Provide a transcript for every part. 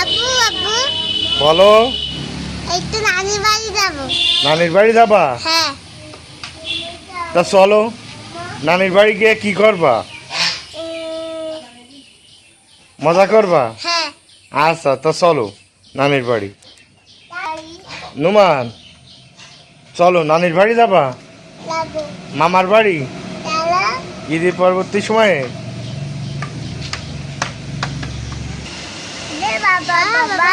আব্বু আব্বু বলো। একটু নানি বাড়ি যাব। নানির বাড়ি যাবা? হ্যাঁ। তা চলো নানির বাড়ি গিয়ে কি করবা? মজা করবা? হ্যাঁ। আচ্ছা তা চলো নানির বাড়ি। নুমান চলো নানির বাড়ি যাবা? মামার বাড়ি? ঈদের পরবর্তী সময়ে? বাবা বাবা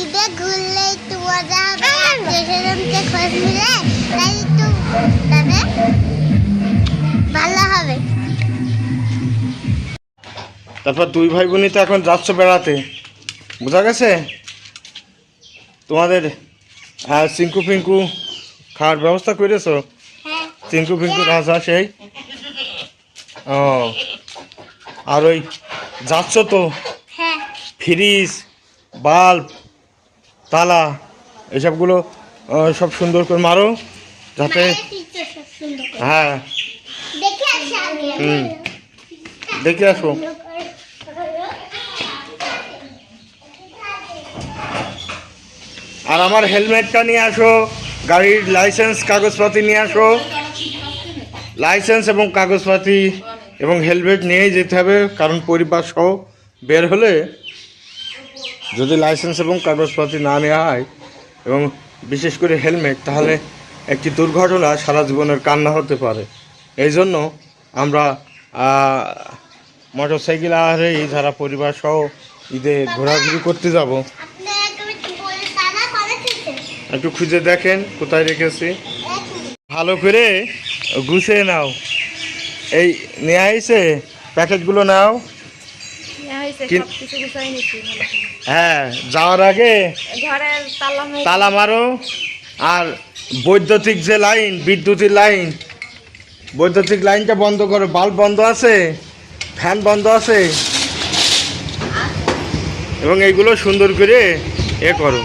ঈদে ঘুরলে একটু মজা হবে। আত্মীয়স্বজনকে খোঁজ নিলে তাই একটু তবে ভালো হবে। তারপর দুই ভাই বোনই তো এখন যাচ্ছ বেড়াতে। বোঝা গেছে? তোমাদের আহ, চিঙ্কু ফিঙ্কু খাওয়ার ব্যবস্থা করেছ? হ্যাঁ। চিঙ্কু পিঙ্কু রাজা সেই? ও আর ওই যাচ্ছ তো? হ্যাঁ। ফ্রিজ বাল্ব তালা এসবগুলো সব সুন্দর করে মারো যাতে করে। হ্যাঁ। হুম। দেখে আসো। আর আমার হেলমেটটা নিয়ে আসো গাড়ির লাইসেন্স কাগজপাতি নিয়ে আসো। লাইসেন্স এবং কাগজপাতি এবং হেলমেট নিয়েই যেতে হবে কারণ পরিবার সহ বের হলে যদি লাইসেন্স এবং কাগজপাতি না নেওয়া হয় এবং বিশেষ করে হেলমেট তাহলে একটি দুর্ঘটনা সারা জীবনের কান্না হতে পারে। এই জন্য আমরা মোটর সাইকেল আহারেই যারা পরিবার সহ ঈদে ঘোরাঘুরি করতে যাব একটু খুঁজে দেখেন কোথায় রেখেছি। ভালো করে গুছিয়ে নাও। এই নিয়ে আইছে প্যাকেটগুলো নাও। হ্যাঁ যাওয়ার আগে তালা মেরে- তালা মারো। আর বৈদ্যুতিক যে লাইন বিদ্যুতের লাইন বৈদ্যুতিক লাইনটা বন্ধ করো। বাল্ব বন্ধ আছে ফ্যান বন্ধ আছে। এবং এইগুলো সুন্দর করে এ করো।